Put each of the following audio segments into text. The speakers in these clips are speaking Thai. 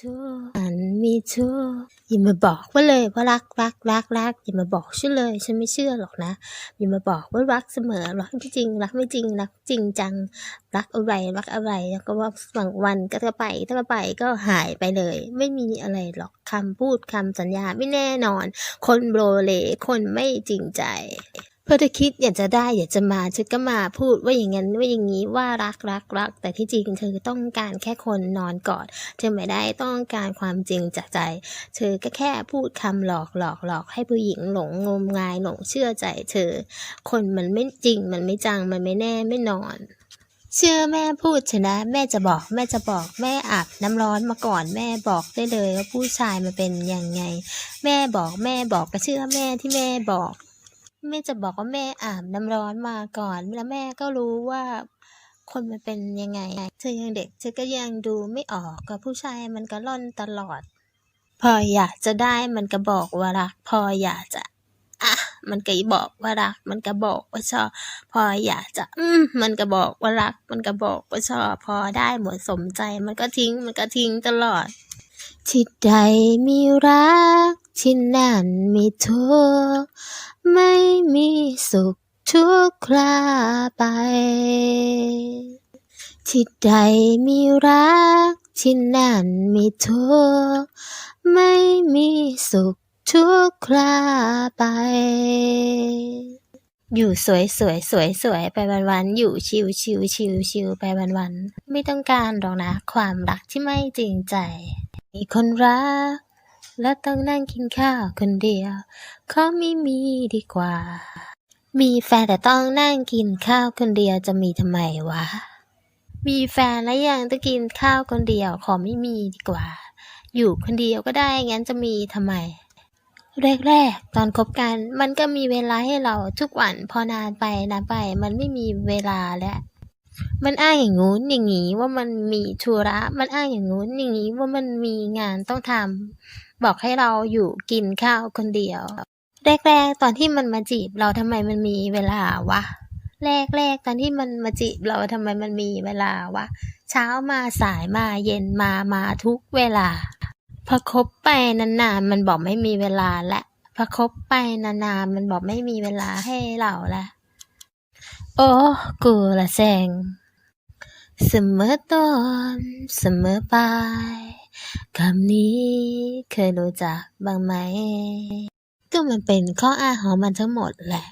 ชั่วอันมีชั่วอย่ามาบอกว่าเลยว่ารักรักรักรักอย่ามาบอกฉันเลย ฉันไม่เชื่อหรอกนะอย่ามาบอกว่ารักเสมอรักไม่จริง รักไม่จริงรักจริงจังรักอะไรรักอะไรแล้วก็ว่าบางวันก็จะไปถ้าไปก็หายไปเลย ไม่มีอะไรหรอกคำพูดคำสัญญาไม่แน่นอน คนโบรเลคนไม่จริงใจ พื่อถ้าคิดอยากจะได้อยากจะมาฉันก็มาพูดว่าอย่างนั้นว่าอย่างนี้ว่ารักรักรัก แต่ที่จริงเธอต้องการแค่คนนอนกอด เธอไม่ได้ต้องการความจริงจากใจ เธอก็แค่พูดคำหลอกหลอกหลอกให้ผู้หญิงหลงงมงายหลงเชื่อใจ เธอ คนมันไม่จริงมันไม่จังมันไม่แน่ไม่นอนเชื่อแม่พูดชนะ แม่จะบอกแม่จะบอกแม่อาบน้ำร้อนมาก่อนแม่บอกได้เลยว่าผู้ชายมันเป็นยังไง แม่บอกแม่บอกก็เชื่อแม่ที่แม่บอก แม่จะบอกว่าแม่อาบน้ำร้อนมาก่อน แล้วแม่ก็รู้ว่าคนมันเป็นยังไง เธอยังเด็ก เธอก็ยังดูไม่ออกกับผู้ชายมันก็ล่อนตลอด พออยากจะได้มันก็บอกว่ารัก พออยากจะอะมันก็บอกว่ารัก มันก็บอกว่าชอบ พออยากจะ อืมมันก็บอกว่ารัก มันก็บอกว่าชอบ พอได้หมดสมใจ มันก็ทิ้ง มันก็ทิ้งตลอด ที่ใดมีรัก ที่นั่นมีทุกข์ไม่มีสุขทุกคราไป ที่ใดมีรัก ที่นั่นมีทุกข์ไม่มีสุขทุกคราไป อยู่สวยสวยสวยสวยไปวันวันอยู่ชิวชิวชิวชิวไปวันวันไม่ต้องการหรอกนะ ความรักที่ไม่จริงใจ มีคนรัก และต้องนั่งกินข้าวคนเดียวขอไม่มีดีกว่า มีแฟนแต่ต้องนั่งกินข้าวคนเดียวจะมีทำไมวะ มีแฟนแล้วยังต้องกินข้าวคนเดียวขอไม่มีดีกว่า อยู่คนเดียวก็ได้งั้นจะมีทำไมแรกๆ ตอนคบกันมันก็มีเวลาให้เราทุกวันพอนานไปนานไป มันไม่มีเวลาแล้ว มันอ้างอย่างงู้นอย่างงี้ว่ามันมีธุระมันอ้างอย่างงู้นอย่างงี้ว่ามันมีงานต้องทำบอกให้เราอยู่กินข้าวคนเดียว แรกๆตอนที่มันมาจีบเราทำไมมันมีเวลาวะแรกๆตอนที่มันมาจีบเราทำไมมันมีเวลาวะเช้ามาสายมาเย็นมามาทุกเวลาพอคบไปนานๆมันบอกไม่มีเวลาและพอคบไปนานๆมันบอกไม่มีเวลาให้เราละ โอ้กูละแซงเสมอต้นเสมอปลายคำนี้เคยรู้จักบ้างไหม ก็มันเป็นข้ออ้างของมันทั้งหมดแหละ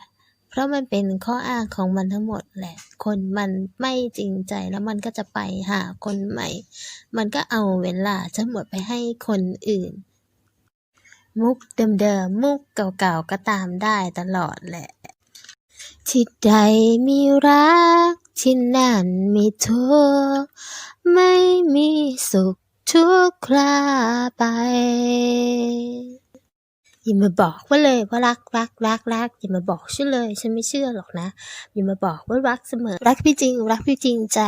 เพราะมันเป็นข้ออ้างของมันทั้งหมดแหละ คนมันไม่จริงใจแล้วมันก็จะไปหาคนใหม่ มันก็เอาเวลาทั้งหมดไปให้คนอื่น มุกเดิมๆมุกเก่าๆก็ตามได้ตลอดแหละ ที่ใดมีรักที่นั่นมีทุกข์ไม่มีสุขทุกคราไป อย่ามาบอกว่าเลยว่ารักรักรักรักอย่ามาบอกฉันเลย ฉันไม่เชื่อหรอกนะ อย่ามาบอกว่ารักเสมอ รักพี่จริง รักพี่จริงใจ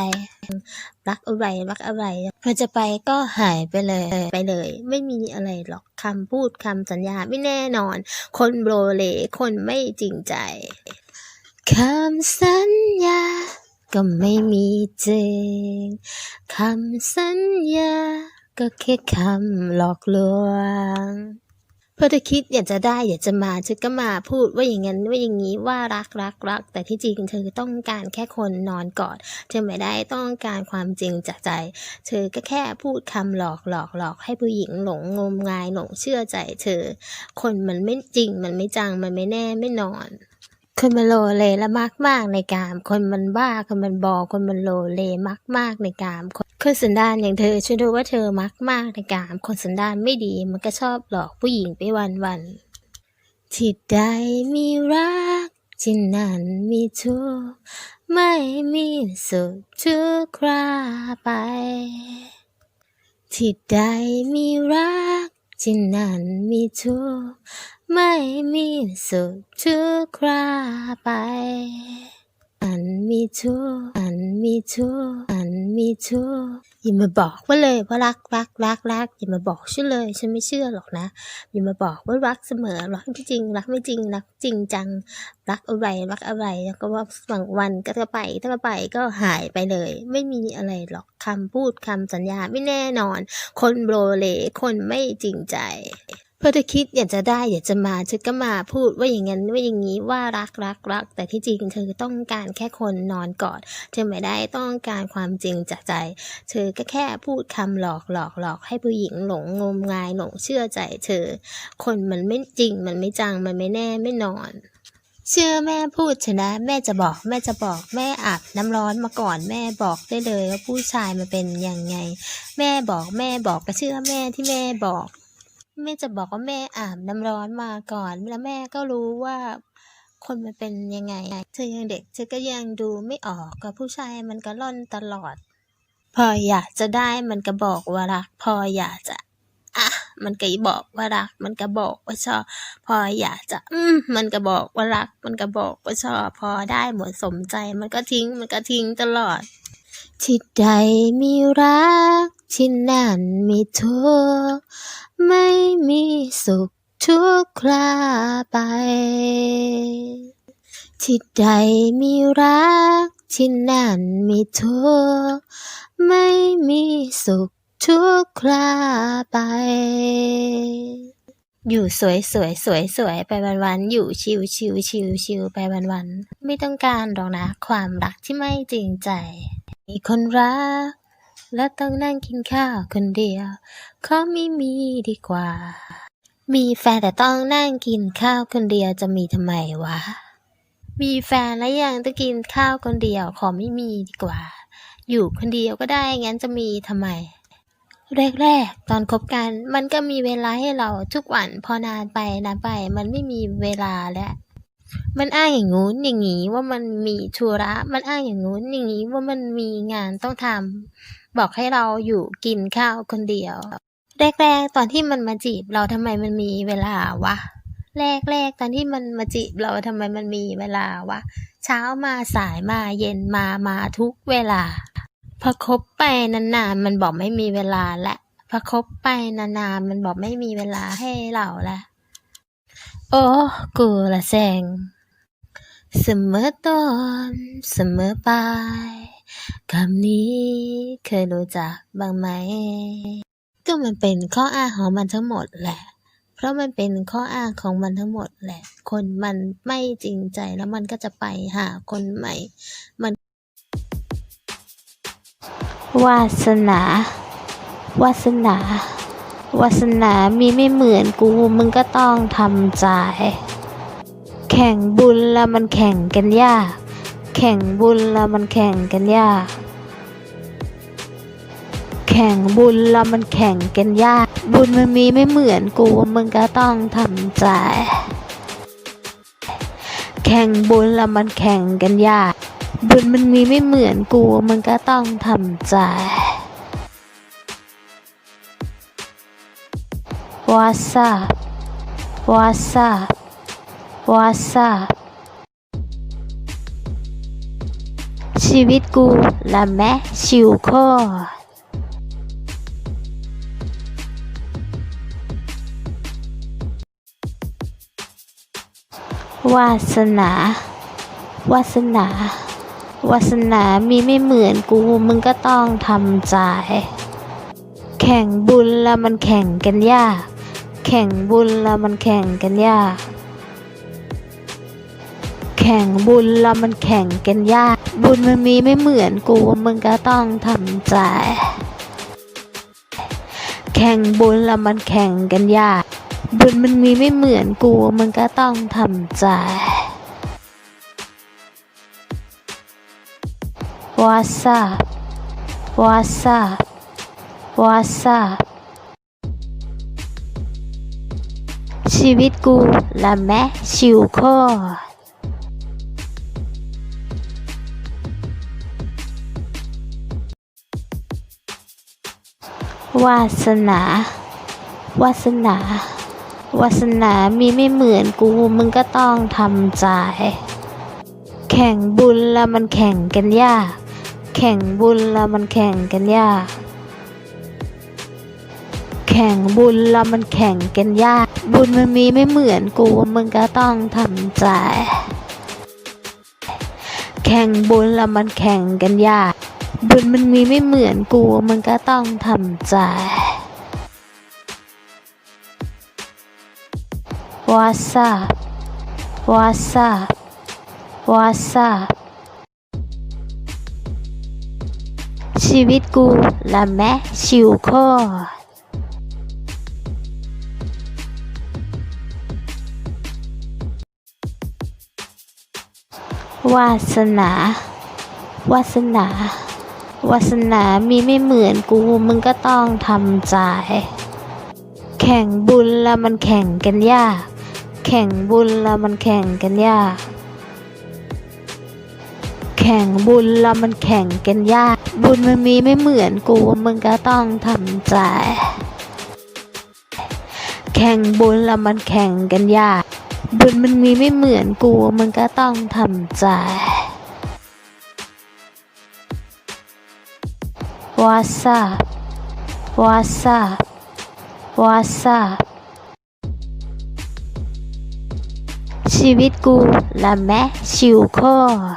รักอะไรรักอะไรพอจะไปก็หายไปเลยไปเลย ไม่มีอะไรหรอกคำพูดคำสัญญาไม่แน่นอน คนโบรเลคนไม่จริงใจ คำสัญญา ก็ไม่มีจริง คำสัญญา ก็แค่คำหลอกลวงเพื่อถ้าคิดอยากจะได้อยากจะมาฉันก็มาพูดว่าอย่างนั้นว่าอย่างนี้ว่ารักรักรัก แต่ที่จริงเธอต้องการแค่คนนอนกอดเธอไม่ได้ต้องการความจริงจากใจ เธอก็แค่พูดคำหลอกหลอกหลอกให้ผู้หญิงหลงงมงายหลงเชื่อใจ เธอ คนมันไม่จริงมันไม่จังมันไม่แน่ไม่นอน คนมันโลเลและมากมากๆในกาม คนมันบ้า คนมันบอ คนมันโลเลมากมากๆในกามคนคนสันดานอย่างเธอฉันรู้ว่าเธอมักมากในกาม คนสันดานไม่ดีมันก็ชอบหลอกผู้หญิงไปวันวันที่ใดมีรักที่นั่นมีทุกไม่มีสุขทุกคราไปที่ใดมีรักที่นั่นมีทุก ไม่มีสุขทุกคราไป อันมีทุกข์อันมีทุกข์อันมีทุกข์อย่ามาบอกว่าเลยว่ารักรักรักรักอย่ามาบอกฉันเลย ฉันไม่เชื่อหรอกนะ อย่ามาบอกว่ารักเสมอรักที่จริง รักไม่จริง รักจริงจัง รักอะไรรักอะไรแล้วก็ว่าบางวันก็จะไปถ้าไปก็หายไปเลย ไม่มีอะไรหรอกคำพูดคำสัญญาไม่แน่นอน คนโบรเลคนไม่จริงใจ เพื่อเธอคิดอยากจะได้อยากจะมาเธอก็มาพูดว่าอย่างนั้นว่าอย่างนี้ว่ารักรักรัก แต่ที่จริงเธอต้องการแค่คนนอนกอด เธอไม่ได้ต้องการความจริงจากใจ เธอก็แค่พูดคำหลอกหลอกหลอกให้ผู้หญิงหลงงมงายหลงเชื่อใจเธอ คนมันไม่จริงมันไม่จังมันไม่แน่ไม่นอนเชื่อแม่พูดชนะ แม่จะบอกแม่จะบอกแม่อาบน้ำร้อนมาก่อนแม่บอกได้เลยว่าผู้ชายมันเป็นยังไง แม่บอกแม่บอกก็เชื่อแม่ที่แม่บอก แม่จะบอกว่าแม่อาบน้ำร้อนมาก่อน แล้วแม่ก็รู้ว่า คนมันเป็นยังไง เธอยังเด็กเธอก็ยังดูไม่ออกกับผู้ชายมันก็ล่อนตลอด พออยากจะได้มันก็บอกว่ารัก พออยากจะอะมันก็บอกว่ารัก มันก็บอกว่าชอบ พออยากจะ อืมมันก็บอกว่ารัก มันก็บอกว่าชอบพอได้หมดสมใจ มันก็ทิ้งมันก็ทิ้งตลอดที่ใดมีรัก ที่นั่นมีทุกข์ไม่มีสุขทุกคราไป ที่ใดมีรัก ที่นั่นมีทุกข์ไม่มีสุขทุกคราไป อยู่สวยสวยสวยสวยไปวันวันอยู่ชิวชิวชิวชิวไปวันวันไม่ต้องการหรอกนะ ความรักที่ไม่จริงใจ มีคนรัก และต้องนั่งกินข้าวคนเดียวขอไม่มีดีกว่า มีแฟนแต่ต้องนั่งกินข้าวคนเดียวจะมีทำไมวะ มีแฟนแล้วยังต้องกินข้าวคนเดียวขอไม่มีดีกว่า อยู่คนเดียวก็ได้งั้นจะมีทำไม แรกๆตอนคบกันมันก็มีเวลาให้เราทุกวันพอนานไปนานไป มันไม่มีเวลาแล้วมันอ้างอย่างงู้นอย่างงี้ว่ามันมีธุระ มันอ้างอย่างงู้นอย่างงี้ว่ามันมีงานต้องทำ บอกให้เราอยู่กินข้าวคนเดียว แรกๆตอนที่มันมาจีบเราทำไมมันมีเวลาวะ แรกๆตอนที่มันมาจีบเราทำไมมันมีเวลาวะ เช้ามาสายมาเย็นมามาทุกเวลา พอคบไปนานๆมันบอกไม่มีเวลาและพอคบไปนานๆมันบอกไม่มีเวลาให้เราละโอ้กูละแซงเสมอต้นเสมอปลาย คำนี้เคยรู้จักบ้างไหม ก็มันเป็นข้ออ้างของมันทั้งหมดแหละ เพราะมันเป็นข้ออ้างของมันทั้งหมดแหละ คนมันไม่จริงใจแล้วมันก็จะไปหาคนใหม่ มัน วาสนา วาสนา วาสนามีไม่เหมือนกู มึงก็ต้องทำใจ แข่งบุญแล้วมันแข่งกันยาก แข่งบุญแล้วมันแข่งกันยาก แข่งบุญแล้วมันแข่งกันยาก บุญมันมีไม่เหมือนกูมึงก็ต้องทำใจ แข่งบุญแล้วมันแข่งกันยาก บุญมันมีไม่เหมือนกูมึงก็ต้องทำใจ What's up What's up What's up ชีวิตกูละแม่ชิวโคตรวาสนา วาสนา วาสนามีไม่เหมือนกูมึงก็ต้องทำใจ แข่งบุญแล้วมันแข่งกันยาก แข่งบุญแล้วมันแข่งกันยาก ข่งบุญแล้วมันแข่งกันยาก บุญมันมีไม่เหมือนกูมึงก็ต้องทำใจ แข่งบุญแล้วมันแข่งกันยาก บุญมันมีไม่เหมือนกูมึงก็ต้องทำใจ What's up What's up What's up ชีวิตกูละแม่ชิวโคต วาสนา วาสนา วาสนามีไม่เหมือนกูมึงก็ต้องทำใจ แข่งบุญแล้วมันแข่งกันยาก แข่งบุญแล้วมันแข่งกันยาก แข่งบุญแล้วมันแข่งกันยาก บุญมันมีไม่เหมือนกูมึงก็ต้องทำใจ แข่งบุญแล้วมันแข่งกันยาก บุญมันมีไม่เหมือนกูมึงก็ต้องทำใจ What's up What's up What's up ชีวิตกูละแม่ชิวโคตรวาสนา วาสนา วาสนามีไม่เหมือนกูมึงก็ต้องทำใจ แข่งบุญแล้วมันแข่งกันยาก แข่งบุญแล้วมันแข่งกันยาก แข่งบุญแล้วมันแข่งกันยาก บุญมันมีไม่เหมือนกูมึงก็ต้องทำใจ แข่งบุญแล้วมันแข่งกันยาก บุญมันมีไม่เหมือนกูมึงก็ต้องทำใจ What's up What's up What's up ชีวิตกูละแม่ชิวคตร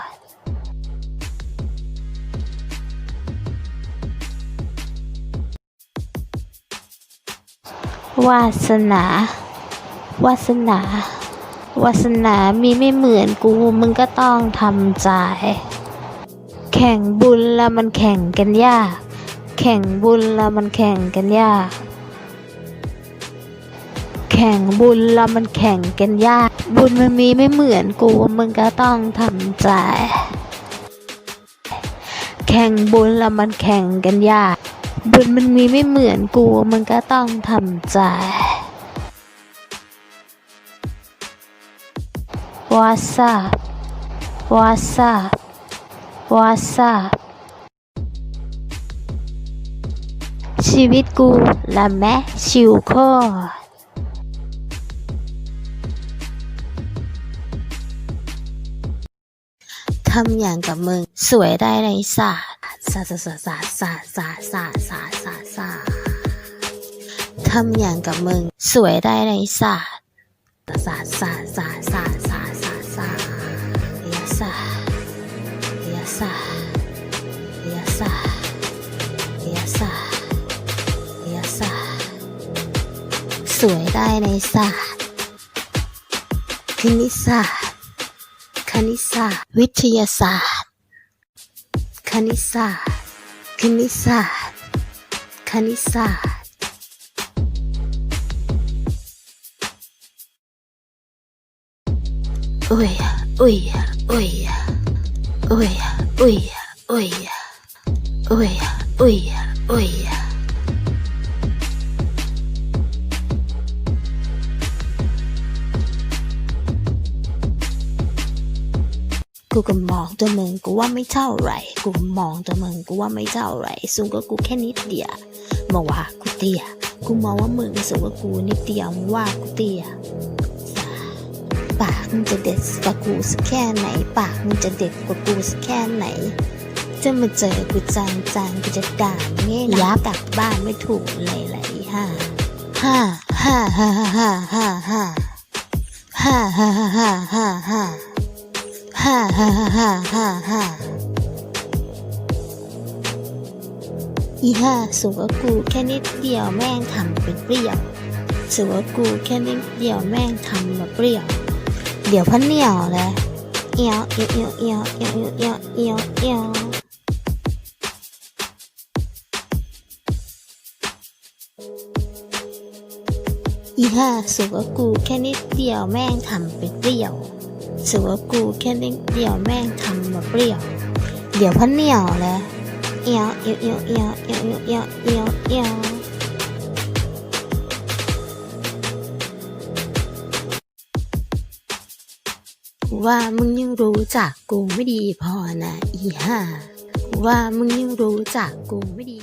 วาสนา วาสนา วาสนามีไม่เหมือนกู มึงก็ต้องทำใจ แข่งบุญแล้วมันแข่งกันยาก แข่งบุญแล้วมันแข่งกันยาก แข่งบุญแล้วมันแข่งกันยาก บุญมันมีไม่เหมือนกูมึงก็ต้องทำใจ แข่งบุญแล้วมันแข่งกันยาก บุญมันมีไม่เหมือนกูมึงก็ต้องทำใจ What's up What's up What's up ชีวิตกูละแม่ชิวโคตรทำอย่างกับมึง สวยได้ในศาสตร์ศาสตร์ศาสตร์ศาสตร์ศาสตร์ศาสตร์ศาสตร์ศาสตร์ศาสตร์ทำอย่างกับมึง สวยได้ในศาสตร์ศาสตร์ศาสตร์ศาสตร์ศาสตร์ศาสตร์ศาสตร์ศาสตร์เรียศาสตร์เรียศาสตร์เรียศาสตร์เรียศาสตร์ สวยได้ในศาสตร์คณิตศาสตร์ คณิตศาสตร์ วิทยาศาสตร์ คณิตศาสตร์ คณิตศาสตร์ คณิตศาสตร์อุ้ยอุ้ยอุ้ยอุ้ยอุ้ยอุ้ยอุ้ยอุ้ยอุ้ย กูก็มองตัวมึงกูว่าไม่เท่าไหร่กูมองตัวมึงกูว่าไม่เท่าไหร่สูงกว่ากูแค่นิดเดียวมองว่ากูเตี้ย กูมองว่ามึงสูงกว่ากูนิดเดียวมึงว่ากูเตี้ย ปากมึงจะเด็ดกว่ากูสักแค่ไหน ปากมึงจะเด็ดกว่ากูสักแค่ไหน จะมาเจอกูจังจังๆกูจะด่ามึงง่ายนะยักกลับบ้านไม่ถูกเลยแหละอีห่าฮ่าฮ่าฮ่าฮ่าฮ่าฮ่าฮ่าฮ่าฮ่าฮ่า ฮ่าฮ่าฮ่าฮ่าอีฮ่าสูงกว่กูแค่นิดเดียวแม่งทำเป็นเปรี้ยวสูงกว่กูแค่นิดเดียวแม่งทำมาเปรี้ยวเดี๋ยวพันเหนี่ยวเลยเอียวเอียวเอียวเอียวเอียวเอียวเอียวอีฮ่าสวงกว่ากูแค่นิดเดียวแม่งทำเป็นเปรี้ยว สูงกว่ากูแค่นิดเดียวแม่งทำมาเปรี้ยว เดี๋ยวพันเหนียวเลยเอียวเอียวเอียวเอียวเอียวเอียวเอียวเอียวว่ามึงยังรู้จักกูไม่ดีพอนะอีห่าว่ามึงยังรู้จักกูไม่ดี